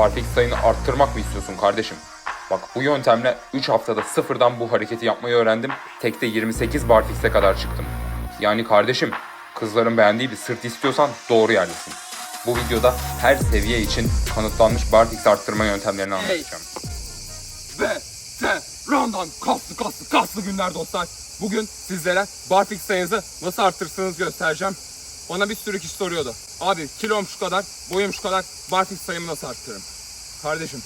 barfix sayını arttırmak mı istiyorsun kardeşim? Bak bu yöntemle 3 haftada sıfırdan bu hareketi yapmayı öğrendim. Tekte 28 barfix'e kadar çıktım. Yani kardeşim kızların beğendiği bir sırt istiyorsan doğru yerdesin. Bu videoda her seviye için kanıtlanmış barfix arttırma yöntemlerini anlatacağım. Ve tekrardan kaslı kaslı kaslı günler dostlar. Bugün sizlere barfix sayınızı nasıl arttırsınız göstereceğim. Bana bir sürü kişi soruyordu. Abi kilom şu kadar, boyum şu kadar, barfix sayımı nasıl arttırırım? Kardeşim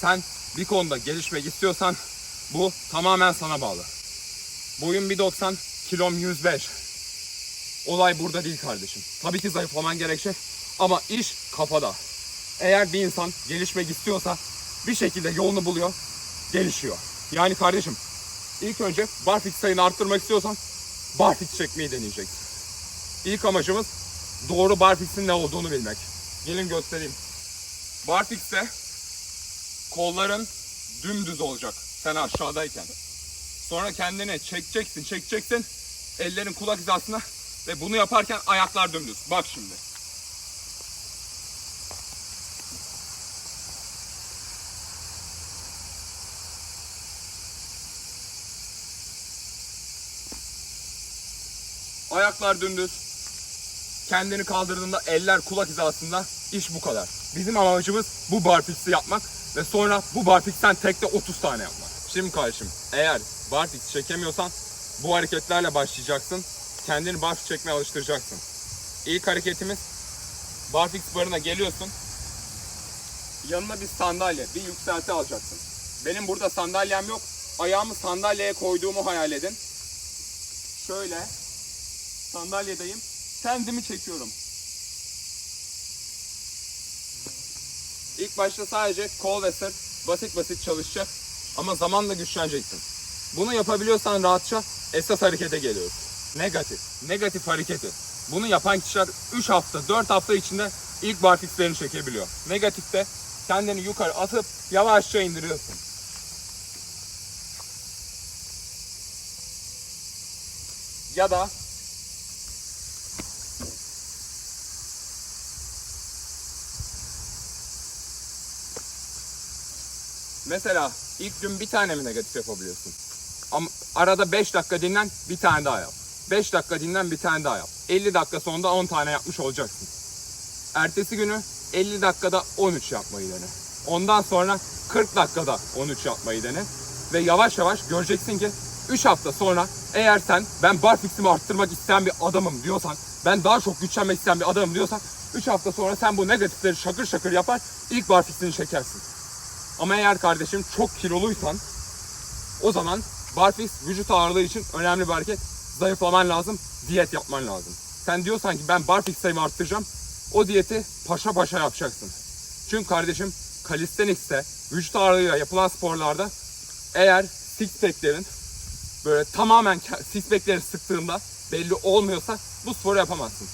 sen bir konuda gelişmek istiyorsan bu tamamen sana bağlı. Boyum 1.90, kilom 105. Olay burada değil kardeşim. Tabii ki zayıflaman gerekecek ama iş kafada. Eğer bir insan gelişmek istiyorsa bir şekilde yolunu buluyor, gelişiyor. Yani kardeşim ilk önce barfix sayını arttırmak istiyorsan barfix çekmeyi deneyeceksin. İlk amacımız doğru barfix'in ne olduğunu bilmek. Gelin göstereyim. Barfix'te kolların dümdüz olacak sen aşağıdayken. Sonra kendini çekeceksin, çekeceksin. Ellerin kulak hizasına ve bunu yaparken ayaklar dümdüz. Bak şimdi. Ayaklar dümdüz. Kendini kaldırdığında eller kulak hizasında. İş bu kadar. Bizim amacımız bu barfix'i yapmak ve sonra bu barfix'ten tekte 30 tane yapmak. Şimdi kardeşim eğer barfix çekemiyorsan bu hareketlerle başlayacaksın. Kendini barfix çekmeye alıştıracaksın. İlk hareketimiz barfix barına geliyorsun. Yanına bir sandalye, bir yükselti alacaksın. Benim burada sandalyem yok. Ayağımı sandalyeye koyduğumu hayal edin. Şöyle sandalyedeyim. Kendimi çekiyorum. İlk başta sadece kol ve sırt basit basit çalışacak ama zamanla güçleneceksin. Bunu yapabiliyorsan rahatça esas harekete geliyoruz. Negatif, negatif hareketi. Bunu yapan kişiler 3 hafta, 4 hafta içinde ilk barfixlerini çekebiliyor. Negatifte kendini yukarı atıp yavaşça indiriyorsun. Ya da Mesela ilk gün bir tane mi negatif yapabiliyorsun? Ama arada 5 dakika dinlen bir tane daha yap. 5 dakika dinlen bir tane daha yap. 50 dakika sonunda 10 tane yapmış olacaksın. Ertesi günü 50 dakikada 13 yapmayı dene. Ondan sonra 40 dakikada 13 yapmayı dene. Ve yavaş yavaş göreceksin ki 3 hafta sonra eğer sen ben barfix'imi arttırmak isteyen bir adamım diyorsan, ben daha çok güçlenmek isteyen bir adamım diyorsan 3 hafta sonra sen bu negatifleri şakır şakır yapar ilk barfix'ini çekersin. Ama eğer kardeşim çok kiloluysan o zaman barfix vücut ağırlığı için önemli bir hareket. Zayıflaman lazım, diyet yapman lazım. Sen diyorsan ki ben barfix sayımı arttıracağım. O diyeti paşa paşa yapacaksın. Çünkü kardeşim calisthenics'te vücut ağırlığıyla yapılan sporlarda eğer six pack'lerin böyle tamamen six pack'leri sıktığında belli olmuyorsa bu sporu yapamazsın.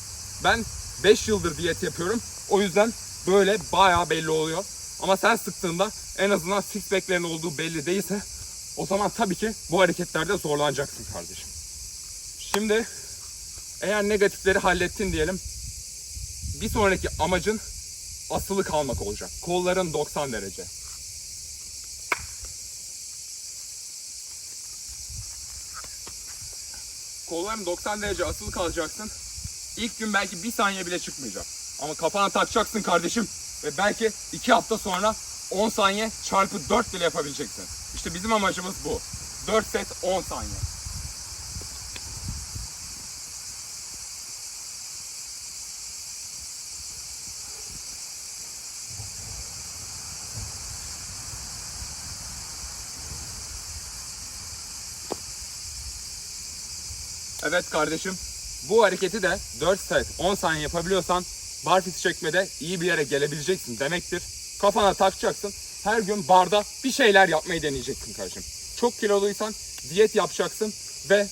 Ben 5 yıldır diyet yapıyorum. O yüzden böyle bayağı belli oluyor. Ama sen sıktığında en azından six pack'lerin olduğu belli değilse o zaman tabii ki bu hareketlerde zorlanacaksın kardeşim. Şimdi eğer negatifleri hallettin diyelim bir sonraki amacın asılı kalmak olacak. Kolların 90 derece. Kolların 90 derece asılı kalacaksın. İlk gün belki bir saniye bile çıkmayacak. Ama kafana takacaksın kardeşim. Ve belki 2 hafta sonra 10 saniye çarpı 4 bile yapabileceksin. İşte bizim amacımız bu. 4 set 10 saniye. Evet kardeşim. Bu hareketi de 4 set 10 saniye yapabiliyorsan barfiks çekmede iyi bir yere gelebileceksin demektir. Kafana takacaksın. Her gün barda bir şeyler yapmayı deneyeceksin kardeşim. Çok kiloluysan diyet yapacaksın ve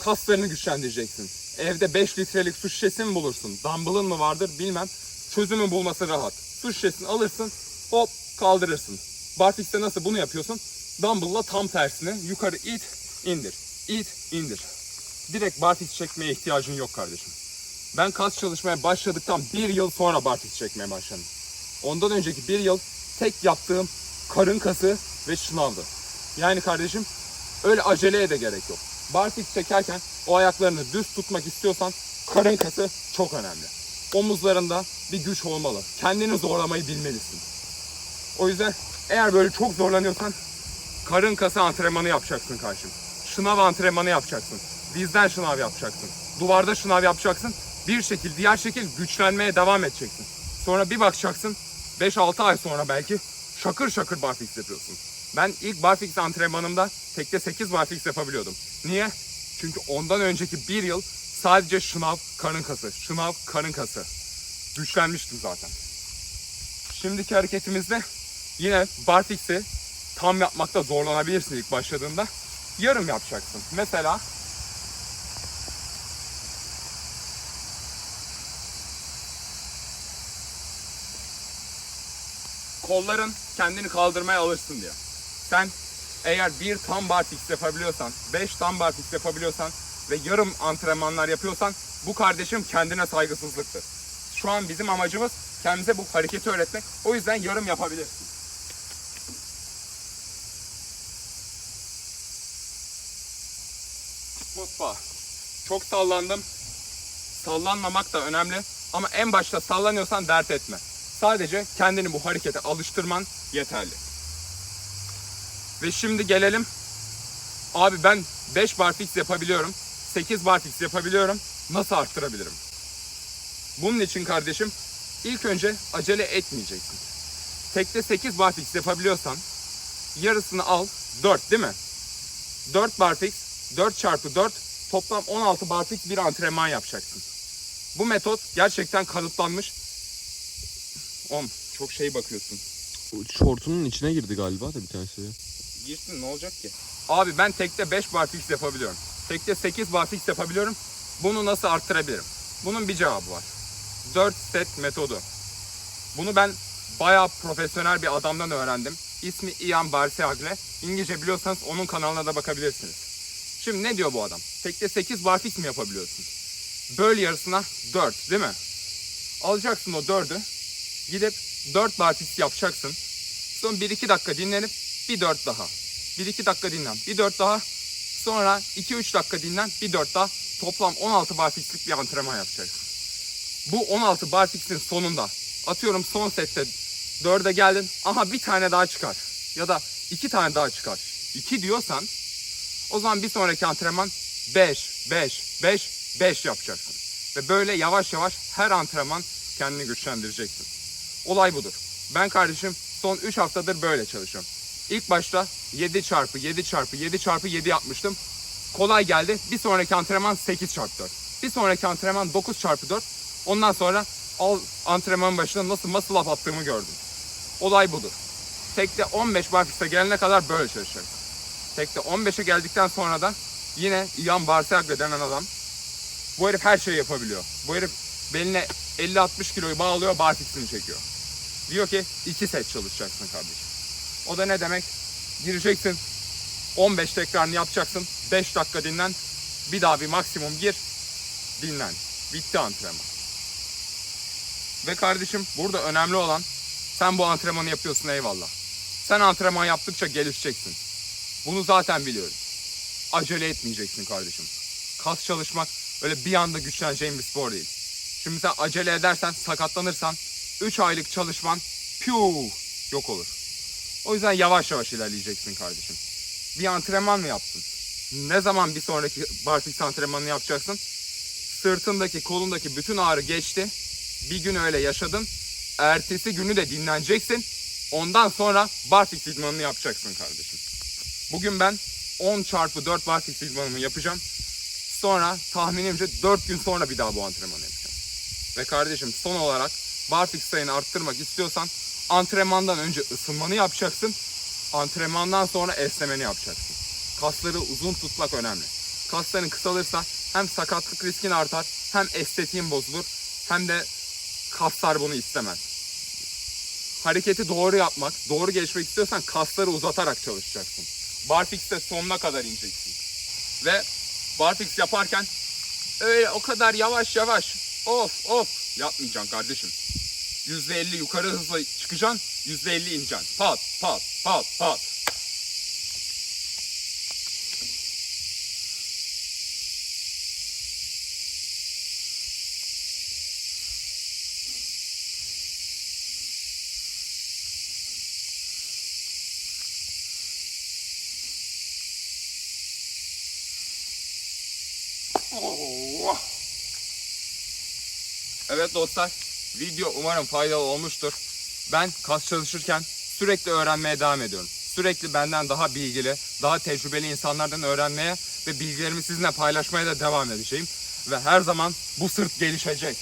kaslarını güçlendireceksin. Evde 5 litrelik su şişesi mi bulursun? Dumbbell'ın mı vardır bilmem. Çözümü bulması rahat. Su şişesini alırsın hop kaldırırsın. Barfix'te nasıl bunu yapıyorsun? Dumbbell'la tam tersine yukarı it indir. it indir. Direkt barfix çekmeye ihtiyacın yok kardeşim. Ben kas çalışmaya başladıktan bir yıl sonra barfix çekmeye başladım. ondan önceki bir yıl tek yaptığım karın kası ve şınavdı. Yani kardeşim öyle aceleye de gerek yok. Barfix çekerken o ayaklarını düz tutmak istiyorsan karın kası çok önemli. Omuzlarında bir güç olmalı. Kendini zorlamayı bilmelisin. O yüzden eğer böyle çok zorlanıyorsan karın kası antrenmanı yapacaksın karşım. Şınav antrenmanı yapacaksın. Dizden şınav yapacaksın. Duvarda şınav yapacaksın. Bir şekil diğer şekil güçlenmeye devam edeceksin. Sonra bir bakacaksın 5-6 ay sonra belki şakır şakır barfix yapıyorsun. Ben ilk barfix antrenmanımda tekte 8 barfix yapabiliyordum. Niye? Çünkü ondan önceki bir yıl sadece şınav karın kası, şınav karın kası. Güçlenmiştim zaten. Şimdiki hareketimizde yine barfix'i tam yapmakta zorlanabilirsin ilk başladığında. Yarım yapacaksın. Mesela kolların kendini kaldırmaya alışsın diye. Sen eğer bir tam barfix yapabiliyorsan, 5 tam barfix yapabiliyorsan ve yarım antrenmanlar yapıyorsan bu kardeşim kendine saygısızlıktır. Şu an bizim amacımız kendimize bu hareketi öğretmek. O yüzden yarım yapabilirsin. Hoppa. Çok sallandım. Sallanmamak da önemli. Ama en başta sallanıyorsan dert etme. Sadece kendini bu harekete alıştırman yeterli. Ve şimdi gelelim. Abi ben 5 barfix yapabiliyorum. 8 barfix yapabiliyorum. Nasıl arttırabilirim? Bunun için kardeşim ilk önce acele etmeyeceksin. Tekte 8 barfix yapabiliyorsan yarısını al 4 değil mi? 4 barfix 4 çarpı 4 toplam 16 barfix bir antrenman yapacaksın. Bu metot gerçekten kanıtlanmış. Om çok şey bakıyorsun. Şortunun içine girdi galiba da bir tanesi. ya. Girsin ne olacak ki? Abi ben tekte 5 barfix yapabiliyorum. Tekte 8 barfix yapabiliyorum. Bunu nasıl arttırabilirim? Bunun bir cevabı var. 4 set metodu. Bunu ben bayağı profesyonel bir adamdan öğrendim. İsmi Ian Barseagle. İngilizce biliyorsanız onun kanalına da bakabilirsiniz. Şimdi ne diyor bu adam? Tekte 8 barfix mi yapabiliyorsun? Böl yarısına 4 değil mi? Alacaksın o 4'ü. Gidip 4 barfix yapacaksın. Sonra 1-2 dakika dinlenip bir 4 daha. 1-2 dakika dinlen. Bir 4 daha. Sonra 2-3 dakika dinlen. Bir 4 daha. Toplam 16 barfixlik bir antrenman yapacaksın. Bu 16 barfixin sonunda atıyorum son sette 4'e geldin. Aha bir tane daha çıkar. Ya da 2 tane daha çıkar. 2 diyorsan o zaman bir sonraki antrenman 5, 5, 5, 5 yapacaksın. Ve böyle yavaş yavaş her antrenman kendini güçlendireceksin. Olay budur. Ben kardeşim son 3 haftadır böyle çalışıyorum. İlk başta 7 çarpı 7 çarpı 7 çarpı 7 yapmıştım. Kolay geldi. Bir sonraki antrenman 8 çarpı 4. Bir sonraki antrenman 9 çarpı 4. Ondan sonra al antrenmanın başına nasıl muscle up attığımı gördüm. Olay budur. Tekte 15 barfix'e gelene kadar böyle çalışacaksın. Tekte 15'e geldikten sonra da yine Ian Barsagle denen adam bu herif her şeyi yapabiliyor. Bu herif beline 50-60 kiloyu bağlıyor barfix'ini çekiyor. Diyor ki 2 set çalışacaksın kardeşim. O da ne demek? Gireceksin 15 tekrarını yapacaksın. 5 dakika dinlen. Bir daha bir maksimum gir. Dinlen. Bitti antrenman. Ve kardeşim burada önemli olan sen bu antrenmanı yapıyorsun eyvallah. Sen antrenman yaptıkça gelişeceksin. Bunu zaten biliyoruz. Acele etmeyeceksin kardeşim. Kas çalışmak öyle bir anda güçleneceğin bir spor değil. Şimdi sen acele edersen, sakatlanırsan 3 aylık çalışman piu yok olur. O yüzden yavaş yavaş ilerleyeceksin kardeşim. Bir antrenman mı yaptın? Ne zaman bir sonraki barfix antrenmanını yapacaksın? Sırtındaki, kolundaki bütün ağrı geçti. Bir gün öyle yaşadın. Ertesi günü de dinleneceksin. Ondan sonra barfix idmanını yapacaksın kardeşim. Bugün ben 10 çarpı 4 barfix idmanımı yapacağım. Sonra tahminimce 4 gün sonra bir daha bu antrenmanı yapacağım. Ve kardeşim son olarak barfix sayını arttırmak istiyorsan antrenmandan önce ısınmanı yapacaksın. Antrenmandan sonra esnemeni yapacaksın. Kasları uzun tutmak önemli. Kasların kısalırsa hem sakatlık riskin artar, hem estetiğin bozulur, hem de kaslar bunu istemez. Hareketi doğru yapmak, doğru gelişmek istiyorsan kasları uzatarak çalışacaksın. Barfix'te sonuna kadar ineceksin. Ve barfix yaparken öyle o kadar yavaş yavaş of of yapmayacaksın kardeşim. %50 yukarı hızla çıkacaksın, %50 ineceksin. Pat, pat, pat, pat. Oh. Evet dostlar, video umarım faydalı olmuştur. Ben kas çalışırken sürekli öğrenmeye devam ediyorum. Sürekli benden daha bilgili, daha tecrübeli insanlardan öğrenmeye ve bilgilerimi sizinle paylaşmaya da devam edeceğim. Ve her zaman bu sırt gelişecek.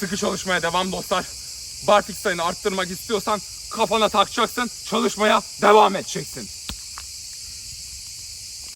Sıkı çalışmaya devam dostlar. Barfix sayını arttırmak istiyorsan kafana takacaksın, çalışmaya devam edeceksin.